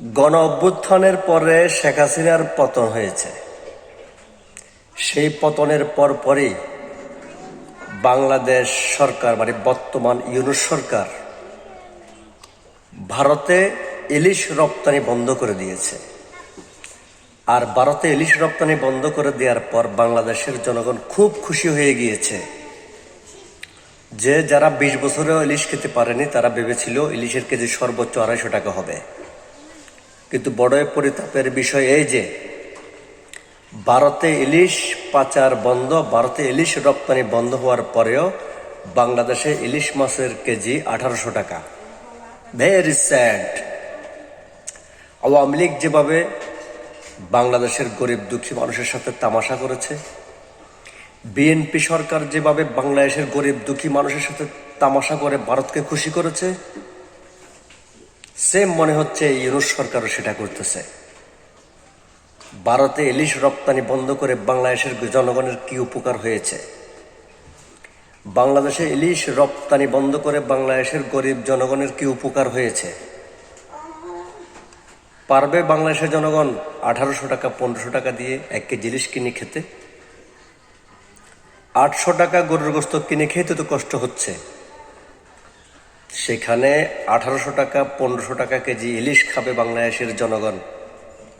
গণ অভ্যুত্থানের পরে শেখ হাসিনার পতন হয়েছে। সেই পতনের পর পরই বাংলাদেশ সরকার মানে বর্তমান ইউনুস সরকার, ভারতে ইলিশ রপ্তানি বন্ধ করে দিয়েছে। আর ভারতে ইলিশ রপ্তানি বন্ধ করে দেওয়ার পর বাংলাদেশের জনগণ খুব খুশি হয়ে গিয়েছে যে, যারা বিশ বছরেও ইলিশ খেতে পারেনি, তারা ভেবেছিল ইলিশের কেজি সর্বোচ্চ আড়াইশো টাকা হবে। কিন্তু বড়ই পরিতাপের বিষয় এই যে, ভারতে ইলিশ পাচার বন্ধ, ভারতে ইলিশ রপ্তানি বন্ধ হওয়ার পরেও বাংলাদেশে ইলিশ মাছের কেজি আঠারোশো টাকা। ভেরি স্যাড আওয়ামী লীগ যেভাবে বাংলাদেশের গরিব দুঃখী মানুষের সাথে তামাশা করেছে, বিএনপি সরকার যেভাবে বাংলাদেশের গরিব দুঃখী মানুষের সাথে তামাশা করে ভারতকে খুশি করেছে সেম মনে হচ্ছে ইউনুস সরকারও সেটা করতেছে। ভারতে ইলিশ রপ্তানি বন্ধ করে বাংলাদেশের জনগণের কি উপকার হয়েছে? বাংলাদেশে ইলিশ রপ্তানি বন্ধ করে বাংলাদেশের গরিব জনগণের কি উপকার হয়েছে? পারবে বাংলাদেশের জনগণ আঠারোশো টাকা, পনেরোশো টাকা দিয়ে এক কেজি ইলিশ কিনে খেতে? আটশো টাকা গরুর গোস্ত কিনে খেতে তো কষ্ট হচ্ছে। সেখানে আঠারোশো টাকা, পনেরোশো টাকা কেজি ইলিশ খাবে বাংলাদেশের জনগণ।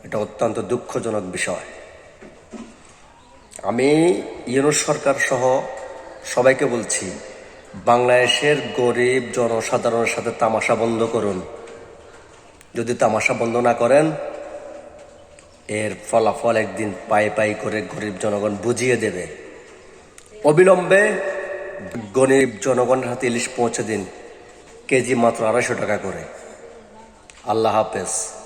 এটা অত্যন্ত দুঃখজনক বিষয়। আমি ইউনুস সরকার সহ সবাইকে বলছি, বাংলাদেশের গরিব জনসাধারণের সাথে তামাশা বন্ধ করুন। যদি তামাশা বন্ধ না করেন, এর ফলাফল একদিন পায়ে পায়ে করে গরিব জনগণ বুঝিয়ে দেবে। অবিলম্বে গরিব জনগণের হাতে ইলিশ পৌঁছে দিন। কেজি মাত্র আড়াইশো টাকা করে। আল্লাহ হাফেজ।